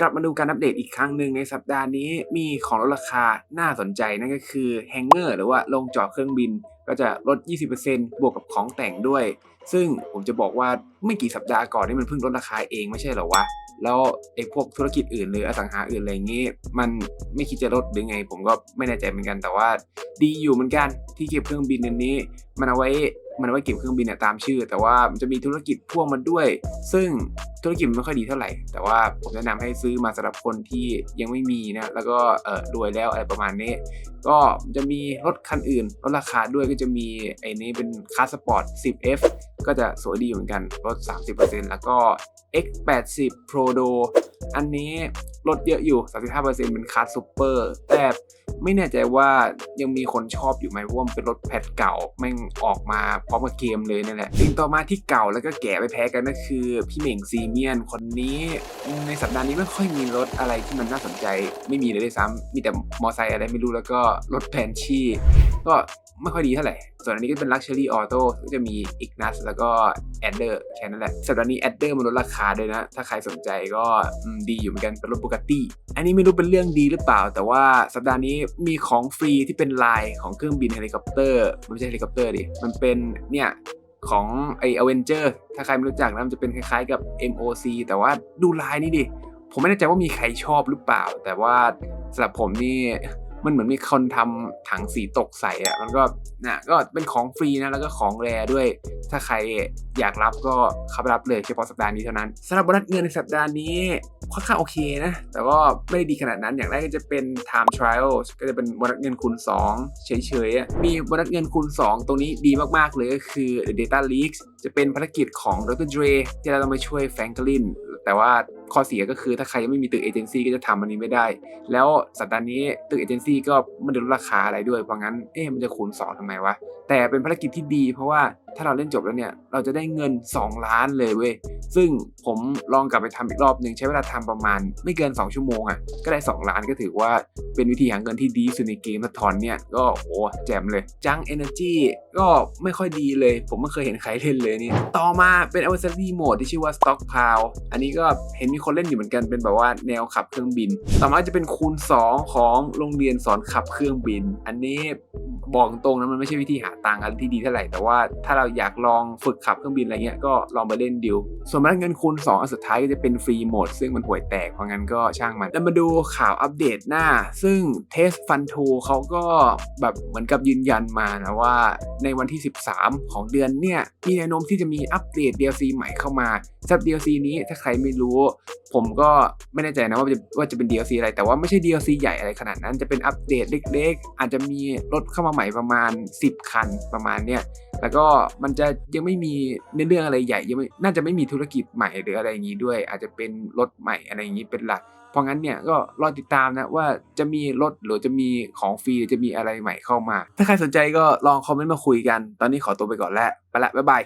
กลับมาดูการอัปเดตอีกครั้งหนึ่งในสัปดาห์นี้มีของลดราคาน่าสนใจนั่นก็คือแฮงเกอร์หรือว่าลงจอดเครื่องบิน ก็จะลด 20%บวกกับของแต่งด้วย ซึ่งผมจะบอกว่าไม่กี่สัปดาห์ก่อนนี่มันเพิ่งลดราคาเองไม่ใช่เหรอวะ แล้วไอ้พวกธุรกิจอื่นหรืออสังหาอื่นอะไรอย่างงี้ มันไม่คิดจะลดหรือไง ผมก็ไม่แน่ใจเหมือนกันแต่ว่า ดีอยู่เหมือนกันที่เก็บเครื่องบินอันนี้ มันเอาไว้ มันเอาไว้เก็บเครื่องบินเนี่ยตามชื่อ แต่ว่ามันจะมีธุรกิจพ่วงมาด้วย ซึ่งธุรกิจมันไม่ค่อยดีเท่าไหร่ แต่ว่าผมแนะนำให้ซื้อมาสำหรับคนที่ยังไม่มีนะ แล้วก็เออรวยแล้วอะไรประมาณนี้ ก็จะมีรถคันอื่นลดราคาด้วยก็จะมีไอ้นี้เป็นคาสปอร์ต 10F ก็จะสวยดีเหมือนกันลด 30%แล้วก็ X80 Pro Do อันนี้ลดเยอะอยู่ 35%เป็นคาร์ซูเปอร์ แต่ ไม่แน่ใจว่ายังมีคนชอบอยู่ไหมเพราะว่ามันเป็นรถแพทเก่าแม่งออกมาพร้อมกับเกมเลยนั่นแหละสิ่งต่อมาที่เก่าแล้วก็แก่ไปแพ้กันก็คือ พี่เหม่งซีเมียนคนนี้ในสัปดาห์นี้ไม่ค่อยมีรถอะไรที่มันน่าสนใจ ไม่มีเลยด้วยซ้ำมีแต่มอไซค์อะไรไม่รู้แล้วก็รถแพนชี่ก็ ไม่ค่อยดีเท่าไหร่ ส่วนอันนี้ก็เป็น Luxury Auto ก็จะมี Ignis แล้วก็ Adder แค่นั้นแหละสัปดาห์นี้ Adder มันลดราคาด้วยนะ ถ้าใครสนใจก็ดีอยู่เหมือนกันเป็นรถปกติอันนี้ไม่รู้เป็นเรื่องดีหรือเปล่า แต่ว่าสัปดาห์นี้มีของฟรีที่เป็นลายของเครื่องบินเฮลิคอปเตอร์มันไม่ใช่เฮลิคอปเตอร์ดิมันเป็นเนี่ยของไอเอเวนเจอร์ถ้าใครไม่รู้จักนะมันจะเป็นคล้ายๆกับ MOC แต่ว่าดูลายนี่ดิผมไม่แน่ใจว่ามีใครชอบหรือเปล่า แต่ว่าสำหรับผมนี่ มันเหมือนมีคนทำถังสีตกใส่อะมันก็นะก็เป็นของฟรีนะแล้วก็ของแรด้วย ถ้าใครอยากรับก็เข้าไปรับเลยเฉพาะสัปดาห์นี้เท่านั้นสำหรับโบนัสเงินในสัปดาห์นี้ค่อนข้างโอเคนะ แต่ก็ไม่ได้ดีขนาดนั้นอย่างแรกก็จะเป็น time trial ก็จะเป็นโบนัสเงินคูณ2 เฉยๆอะมีโบนัสเงินคูณ 2 ตรงนี้ดีมากๆเลยก็คือ data leaks จะเป็นภารกิจของดร Dre ที่เราต้องไปช่วยแฟรงกลินแต่ว่า ข้อเสียก็คือถ้าใครยังไม่มีตึกเอเจนซี่ก็จะทำอันนี้ไม่ได้ แล้วสัปดาห์นี้ตึกเอเจนซี่ก็ไม่ได้ลดราคาอะไรด้วยเพราะงั้นเอ๊ะมันจะคูณ2ทำไมวะแต่เป็นภารกิจที่ดี เพราะว่าถ้าเราเล่นจบแล้วเนี่ยเราจะได้เงิน 2 ล้านเลยเว้ยซึ่งผมลองกลับไปทำอีกรอบหนึ่งใช้เวลาทำประมาณ ไม่เกิน 2 ชั่วโมงอะ่ะก็ได้ 2 ล้านก็ถือว่าเป็นวิธีหาเงินที่ดีสุดในเกมมาทอนเนี่ยก็โอ้แจ่มเลยจังเอเนอร์จีก็ไม่ค่อยดีเลย ผมไม่เคยเห็นใครเล่นเลยนี่ต่อมาเป็น a v a n c e r y Mode ที่ชื่อว่า Stockpile อันนี้ก็เห็นมีคนเล่นอยู่เหมือนกันเป็นแบบว่าแนวขับเครื่องบิน ต่อมาจะเป็นคูณ 2 ของโรงเรียนสอนขับเครื่องบิน อันนี้บอกตรงนะมันไม่ใช่วิธีหาตังค์อะไรที่ดีเท่าไหร่แต่ว่าถ้าเราอยากลองฝึกขับเครื่องบินอะไรเงี้ยก็ลองไปเล่นดิวส่วนมาเงินคูณ 2 อันสุดท้ายก็จะเป็นฟรีโหมดซึ่งมันห่วยแตกเพราะงั้นก็ช่างมันแล้วมาดูข่าวอัปเดตหน้า ซึ่งเทสฟันทูเขาก็แบบเหมือนกับยืนยันมานะว่าในวันที่ 13 ของเดือนเนี่ยมีแนวโน้มที่จะมีอัปเดต DLC ใหม่เข้ามา สำหรับ DLC นี้ถ้าใครไม่รู้ ผมก็ไม่แน่ใจนะว่าจะว่าจะเป็น DLC อะไร แต่ว่าไม่ใช่ DLC ใหญ่อะไรขนาดนั้น จะเป็นอัปเดตเล็กๆ อาจจะมีรถเข้ามาใหม่ประมาณ 10 คันประมาณเนี้ยแล้วก็มันจะยังไม่มีเนื้อเรื่องอะไรใหญ่ยังไม่น่าจะไม่มีธุรกิจใหม่หรืออะไรอย่างนี้ด้วย อาจจะเป็นรถใหม่อะไรอย่างนี้เป็นหลักเพราะงั้นเนี่ยก็รอติดตามนะว่าจะมีรถหรือจะมีของฟรีหรือจะมีอะไรใหม่เข้ามา ถ้าใครสนใจก็ลองคอมเมนต์มาคุยกัน ตอนนี้ขอตัวไปก่อนแล้วไปละบ๊ายบาย